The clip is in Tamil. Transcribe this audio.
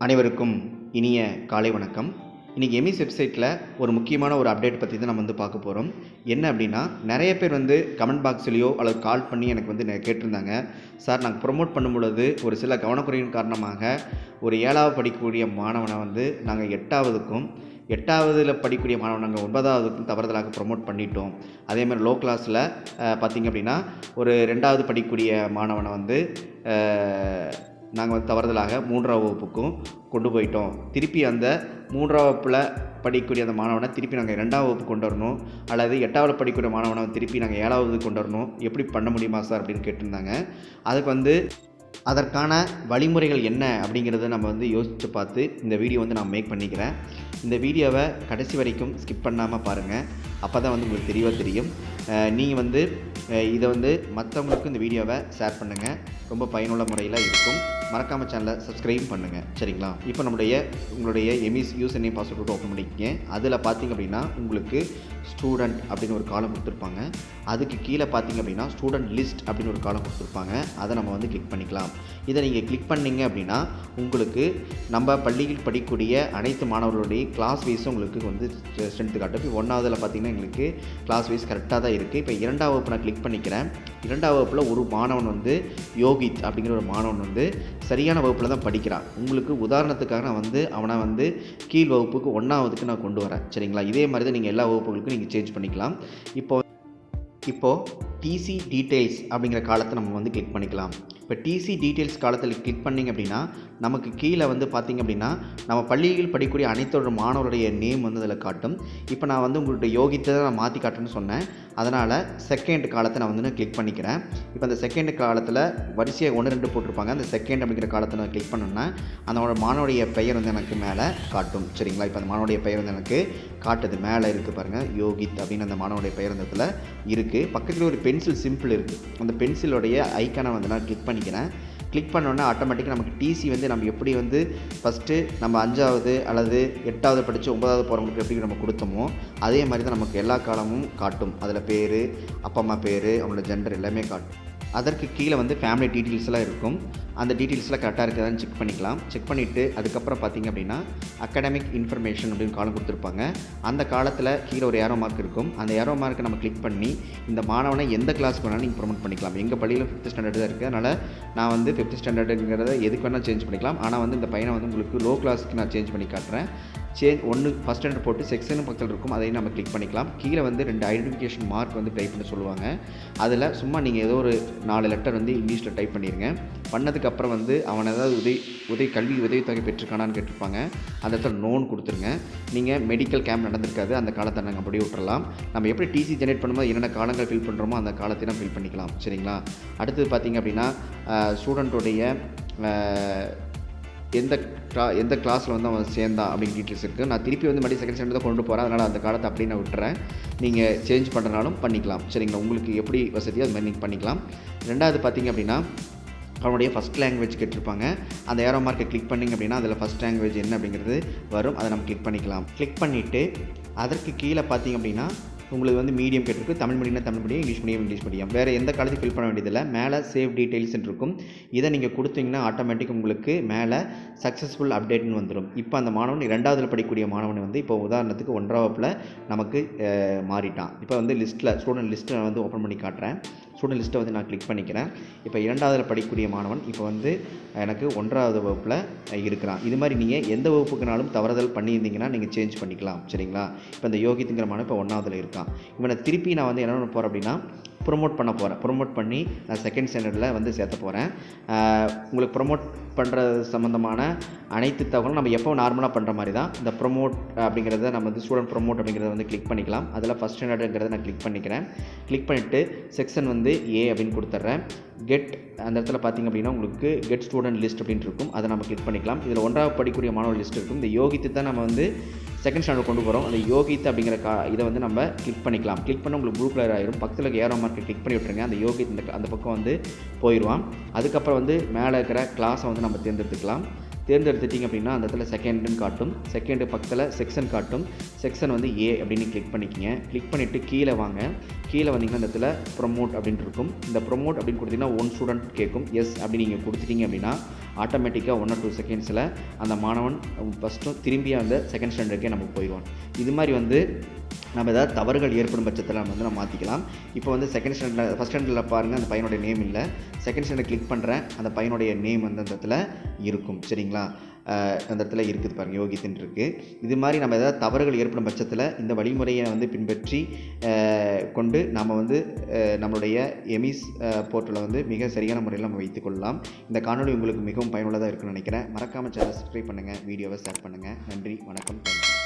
அனைவருக்கும் இனிய காலை வணக்கம். இன்றைக்கி எமிஸ் வெப்சைட்டில் ஒரு முக்கியமான ஒரு அப்டேட் பற்றி தான் நம்ம வந்து பார்க்க போகிறோம் என்ன அப்படின்னா நிறைய பேர் வந்து கமெண்ட் பாக்ஸ்லேயோ அல்லது கால் பண்ணி எனக்கு வந்து கேட்டிருந்தாங்க. சார் நாங்கள் ப்ரொமோட் பண்ணும்பொழுது ஒரு சில கவனக்குறையின் காரணமாக ஒரு ஏழாவது படிக்கக்கூடிய மாணவனை வந்து நாங்கள் எட்டாவதுக்கும் எட்டாவதில் படிக்கக்கூடிய மாணவன் நாங்கள் ஒன்பதாவதுக்கும் தவறுதலாக ப்ரொமோட் பண்ணிட்டோம். அதேமாதிரி லோ கிளாஸில் பார்த்திங்க அப்படின்னா ஒரு ரெண்டாவது படிக்கக்கூடிய மாணவனை வந்து நாங்கள் வந்து தவறுதலாக மூன்றாம் வகுப்புக்கும் கொண்டு போயிட்டோம். திருப்பி அந்த மூன்றாம் வகுப்பில் படிக்கக்கூடிய அந்த மாணவனை திருப்பி நாங்கள் ரெண்டாம் வகுப்பு கொண்டு வரணும். அல்லது எட்டாவது படிக்கக்கூடிய மாணவனை திருப்பி நாங்கள் ஏழாவது கொண்டு வரணும். எப்படி பண்ண முடியுமா சார் அப்படின்னு கேட்டிருந்தாங்க. அதுக்கு வந்து அதற்கான வழிமுறைகள் என்ன அப்படிங்கிறத நம்ம வந்து யோசித்து பார்த்து இந்த வீடியோ வந்து நான் மேக் பண்ணிக்கிறேன். இந்த வீடியோவை கடைசி வரைக்கும் ஸ்கிப் பண்ணாமல் பாருங்கள் அப்போ தான் வந்து உங்களுக்கு தெரியவாக தெரியும். நீங்கள் வந்து இதை வந்து மற்றவங்களுக்கு இந்த வீடியோவை ஷேர் பண்ணுங்கள் ரொம்ப பயனுள்ள முறையில் இருக்கும். மறக்காமல் சேனலை சப்ஸ்கிரைப் பண்ணுங்கள் சரிங்களா? இப்போ நம்முடைய உங்களுடைய எமிஸ் யூஸ் என்ன பாஸ்வேர்டு ஓப்பன் பண்ணிக்கிங்க. அதில் பார்த்தீங்க அப்படின்னா உங்களுக்கு ஸ்டூடெண்ட் அப்படின்னு ஒரு காலம் கொடுத்துருப்பாங்க. அதுக்கு கீழே பார்த்தீங்க அப்படின்னா ஸ்டூடெண்ட் லிஸ்ட் அப்படின்னு ஒரு காலம் கொடுத்துருப்பாங்க. அதை நம்ம வந்து கிளிக் பண்ணிக்கலாம். இதை நீங்கள் கிளிக் பண்ணீங்க அப்படின்னா உங்களுக்கு நம்ம பள்ளியில் படிக்கக்கூடிய அனைத்து மாணவர்களுடைய கிளாஸ் வைஸும் உங்களுக்கு வந்து ஸ்ட்ரென்த்து காட்டும். இப்போ ஒன்றாவதில் பார்த்தீங்கன்னா எங்களுக்கு கிளாஸ் வைஸ் கரெக்டாக தான் இருக்குது இப்போ இரண்டாம் வகுப்பு நான் கிளிக் பண்ணிக்கிறேன். இரண்டாம் வகுப்பில் ஒரு மாணவன் வந்து யோகித் அப்படிங்கிற ஒரு மாணவன் வந்து சரியான வகுப்பில் தான் படிக்கிறான். உங்களுக்கு உதாரணத்துக்காக நான் வந்து அவனை வந்து கீழ் வகுப்புக்கு ஒன்றாவதுக்கு நான் கொண்டு வரேன். சரிங்களா? இதே மாதிரி தான் நீங்கள் எல்லா வகுப்புகளுக்கும் நீங்கள் சேஞ்ச் பண்ணிக்கலாம். இப்போ இப்போது டிசி டீட்டெயில்ஸ் அப்படிங்கிற காலத்தை நம்ம வந்து கிளிக் பண்ணிக்கலாம். இப்போ டிசி டீட்டெயில்ஸ் காலத்தில் கிளிக் பண்ணிங்க அப்படின்னா நமக்கு கீழே வந்து பார்த்திங்க அப்படின்னா நம்ம பள்ளியில் படிக்கக்கூடிய அனைத்தோட மாணவருடைய நேம் வந்து அதில் காட்டும். இப்போ நான் வந்து உங்கள்கிட்ட யோகித்தை தான் நான் மாற்றி காட்டுன்னு சொன்னேன். அதனால் செகண்ட் காலத்தை நான் வந்து நான் கிளிக் பண்ணிக்கிறேன். இப்போ அந்த செகண்ட் காலத்தில் வரிசையாக ஒன்று ரெண்டு போட்டிருப்பாங்க. அந்த செகண்ட் அப்படிங்கிற காலத்தை நான் கிளிக் பண்ணோன்னா அந்த மாணவருடைய பெயர் வந்து எனக்கு மேலே காட்டும். சரிங்களா? இப்போ அந்த மாணவருடைய பெயர் வந்து எனக்கு காட்டுது. மேலே இருக்குது பாருங்கள் யோகித் அப்படின்னு அந்த மாணவனுடைய பெயர் அந்த இடத்துல இருக்குது பக்கத்தில் ஒரு பென்சில் சிம்பிள் இருக்குது அந்த பென்சிலோடைய ஐக்கானை வந்து நான் கிளிக் பண்ணிக்கிறேன். கிளிக் பண்ணோன்னே ஆட்டோமேட்டிக்காக நமக்கு டிசி வந்து நம்ம எப்படி வந்து ஃபஸ்ட்டு நம்ம அஞ்சாவது அல்லது எட்டாவது படித்து ஒன்பதாவது போகிறவங்களுக்கு எப்படி நம்ம கொடுத்தோமோ அதே மாதிரி தான் நமக்கு எல்லா காலமும் காட்டும். அதில் பேர் அப்பா அம்மா பேர் அவங்களோட ஜெண்டர் எல்லாமே காட்டும். அதற்கு கீழே வந்து ஃபேமிலி டீட்டெயில்ஸ்லாம் இருக்கும். அந்த டீட்டெயில்ஸ்லாம் கரெக்டாக இருக்குதான்னு செக் பண்ணிக்கலாம். செக் பண்ணிவிட்டு அதுக்கப்புறம் பார்த்தீங்க அப்படின்னா அகாடமிக் இன்ஃபர்மேஷன் அப்படின்னு காலம் கொடுத்துருப்பாங்க. அந்த காலத்தில் கீழே ஒரு ஏரோ மார்க் இருக்கும். அந்த ஏரோ மார்க்கை நம்ம கிளிக் பண்ணி இந்த மாணவனை எந்த கிளாஸ்க்கு வேணாலும் நீங்கள் ப்ரொமோட் பண்ணிக்கலாம். எங்கள் பள்ளியில் ஃபிஃப்த் ஸ்டாண்டர்ட் தான் இருக்குது அதனால் நான் வந்து ஃபிஃப்த் ஸ்டாண்டர்டுங்கிறத எதுக்கு வேணால் சேஞ்ச் பண்ணிக்கலாம். ஆனால் வந்து இந்த பையனை வந்து உங்களுக்கு லோ கிளாஸ்க்கு நான் சேஞ்ச் பண்ணி காட்டுறேன். சேஞ்ச் ஒன்று ஃபஸ்ட் ஸ்டாண்டர்ட் போட்டு செக்ஷன் பக்கத்தில் இருக்கும் அதையும் நம்ம கிளிக் பண்ணிக்கலாம். கீழே வந்து ரெண்டு ஐடென்டிஃபிகேஷன் மார்க் வந்து டைப் பண்ண சொல்லுவாங்க. அதில் சும்மா நீங்கள் ஏதோ ஒரு நாலு லெட்டர் வந்து இங்கிலீஷில் டைப் பண்ணிடுங்க பண்ணதுக்கப்புறம் வந்து அவன் ஏதாவது உதவி உதவி கல்வி உதவித்தொகை பெற்றிருக்கானான்னு கேட்டிருப்பாங்க. அந்த இடத்துல நோன் கொடுத்துருங்க. நீங்கள் மெடிக்கல் கேம்ப் நடந்திருக்காது. அந்த காலத்தை நாங்கள் அப்படியே விட்டுறலாம். நம்ம எப்படி டிசி ஜெனரேட் பண்ணும்போது என்னென்ன காலங்கள் ஃபில் பண்ணுறோமோ அந்த காலத்தை நம்ம ஃபில் பண்ணிக்கலாம். சரிங்களா? அடுத்தது பார்த்திங்க அப்படின்னா ஸ்டூடெண்ட்டுடைய எந்த கிளா எந்த கிளாஸில் வந்து அவன் சேர்ந்தான் அப்படின்னு டீட்டெயில்ஸ் இருக்குது நான் திருப்பி வந்து மறுபடியும் செகண்ட் ஸ்டாண்டர்ட் தான் கொண்டு போகிறேன் அதனால் அந்த காலத்தை அப்படியே நான் விட்டுறேன். நீங்கள் சேஞ்ச் பண்ணுறனாலும் பண்ணிக்கலாம். சரிங்களா? உங்களுக்கு எப்படி வசதியோ அது மாதிரி நீங்கள் பண்ணிக்கலாம். ரெண்டாவது பார்த்தீங்க அப்படின்னா அவனுடைய ஃபஸ்ட் லாங்குவேஜ் கேட்டிருப்பாங்க. அந்த ஏரோ மார்க்கை கிளிக் பண்ணிங்க அப்படின்னா அதில் ஃபஸ்ட் லாங்குவேஜ் என்ன அப்படிங்கிறது வரும். அதை நம்ம கிளிக் பண்ணிக்கலாம். கிளிக் பண்ணிவிட்டு அதற்கு கீழே பார்த்தீங்க அப்படின்னா உங்களுக்கு வந்து மீடியம் கேட்டிருக்கு. Tamil medium Tamil medium English medium English medium வேறு எந்த காலேஜ் ஃபில் பண்ண வேண்டியதில்லை. மேலே சேவ் டீட்டெயில்ஸ் இருக்கும். இதை நீங்கள் கொடுத்தீங்கன்னா ஆட்டோமேட்டிக் உங்களுக்கு மேலே சக்ஸஸ்ஃபுல் அப்டேட்னு வந்துடும் இப்போ அந்த மாணவன் இரண்டாவதில் படிக்கக்கூடிய மாணவன் வந்து இப்போ உதாரணத்துக்கு ஒன்றாம் வகுப்பில் நமக்கு மாறிட்டான். இப்போ வந்து லிஸ்ட்டில் ஸ்டூடெண்ட் லிஸ்ட்டை வந்து ஓப்பன் பண்ணி காட்டுறேன். ஸ்டூடெண்ட் லிஸ்ட்டை வந்து நான் கிளிக் பண்ணிக்கிறேன். இப்போ இரண்டாவதில் படிக்கக்கூடிய மாணவன் இப்போ வந்து எனக்கு ஒன்றாவது வகுப்பில் இருக்கிறான். இது மாதிரி நீங்கள் எந்த வகுப்புக்குனாலும் தவறுதல் பண்ணியிருந்தீங்கன்னா நீங்கள் சேஞ்ச் பண்ணிக்கலாம். சரிங்களா? இப்போ இந்த யோகித்துங்கிற மாணவன் இப்போ ஒன்றாவதில் இருக்கான். இவனை திருப்பி நான் வந்து என்ன பண்ண போகிறேன் அப்படின்னா ப்ரொமோட் பண்ண போகிறேன் ப்ரொமோட் பண்ணி நான் செகண்ட் ஸ்டாண்டர்டில் வந்து சேர்த்த போகிறேன் உங்களுக்கு ப்ரொமோட் பண்ணுறது சம்மந்தமான அனைத்து தகவலும் நம்ம எப்போ நார்மலாக பண்ணுற மாதிரி தான். இந்த ப்ரொமோட் அப்படிங்கிறத நம்ம வந்து ஸ்டூடெண்ட் ப்ரொமோட் அப்படிங்கிறத வந்து கிளிக் பண்ணிக்கலாம். அதில் ஃபஸ்ட் ஸ்டாண்டர்டுங்கிறத நான் கிளிக் பண்ணிக்கிறேன். கிளிக் பண்ணிவிட்டு செக்ஷன் வந்து ஏ அப்படின்னு கொடுத்துட்றேன். கெட் அந்த இடத்துல பார்த்தீங்க அப்படின்னா உங்களுக்கு கெட் ஸ்டூடெண்ட் லிஸ்ட் அப்படின்ட்டு இருக்கும். அதை நம்ம கிளிக் பண்ணிக்கலாம். இதில் ஒன்றாவது படிக்கூடிய மாணவர் லிஸ்ட் இருக்கும். இந்த யோகித்து தான் நம்ம வந்து செகண்ட் ஸ்டாண்டர்ட் கொண்டு போகிறோம் அந்த யோகித் அப்படிங்கிற கா இதை வந்து நம்ம கிளிக் பண்ணிக்கலாம். கிளிக் பண்ண உங்களுக்கு ப்ளூ கலர் ஆயிரும். பக்கத்தில் இருக்க ஏரோ மார்க்கை கிளிக் பண்ணி விட்டுருங்க. அந்த யோகித் இந்த அந்த பக்கம் வந்து போயிடுவான் அதுக்கப்புறம் வந்து மேலே இருக்கிற கிளாஸை வந்து நம்ம தேர்ந்தெடுத்துக்கலாம். தேர்ந்தெடுத்துட்டிங்க அப்படின்னா அந்த இடத்துல செகண்டுன்னு காட்டும். செகண்டு பக்கத்தில் செக்ஷன் காட்டும். செக்ஷன் வந்து ஏ அப்படின்னு கிளிக் பண்ணிக்கிங்க. கிளிக் பண்ணிவிட்டு கீழே வாங்க. கீழே வந்தீங்கன்னா அந்த இடத்துல ப்ரொமோட் அப்படின்னு இருக்கும். இந்த ப்ரொமோட் அப்படின்னு கொடுத்தீங்கன்னா ஒன் ஸ்டூடெண்ட் கேட்கும். எஸ் அப்படின்னு நீங்கள் கொடுத்துட்டீங்க அப்படின்னா ஆட்டோமேட்டிக்காக ஒன் ஆர் டூ செகண்ட்ஸில் அந்த மாணவன் ஃபஸ்ட்டும் திரும்பி அந்த செகண்ட் ஸ்டாண்டர்டுக்கே நம்ம போயிடுவான். இது மாதிரி வந்து நம்ம ஏதாவது தவறுகள் ஏற்படும் பட்சத்தில் நம்ம வந்து நம்ம மாற்றிக்கலாம் இப்போ வந்து செகண்ட் ஸ்டாண்டர்டில் ஃபஸ்ட் ஸ்டாண்டர்டில் பாருங்கள் அந்த பையனுடைய நேம் இல்லை. செகண்ட் ஸ்டாண்டர்ட் கிளிக் பண்ணுறேன் அந்த பையனுடைய நேம் வந்து அந்த இடத்துல இருக்கும். சரிங்களா? அந்த இடத்துல இருக்குது பாருங்கள் யோகித்தின் இருக்குது இது மாதிரி நம்ம ஏதாவது தவறுகள் ஏற்படும் பட்சத்தில் இந்த வழிமுறையை வந்து பின்பற்றி கொண்டு நம்ம வந்து நம்மளுடைய எமிஸ் போர்ட்டலை வந்து மிக சரியான முறையில் நம்ம வைத்துக்கொள்ளலாம் இந்த காணொளி உங்களுக்கு மிகவும் பயனுள்ளதாக இருக்குன்னு நினைக்கிறேன். மறக்காமல் சேனல் சப்ஸ்கிரைப் பண்ணுங்கள் வீடியோவை ஷேர் பண்ணுங்கள் நன்றி வணக்கம் தேங்க்யூ.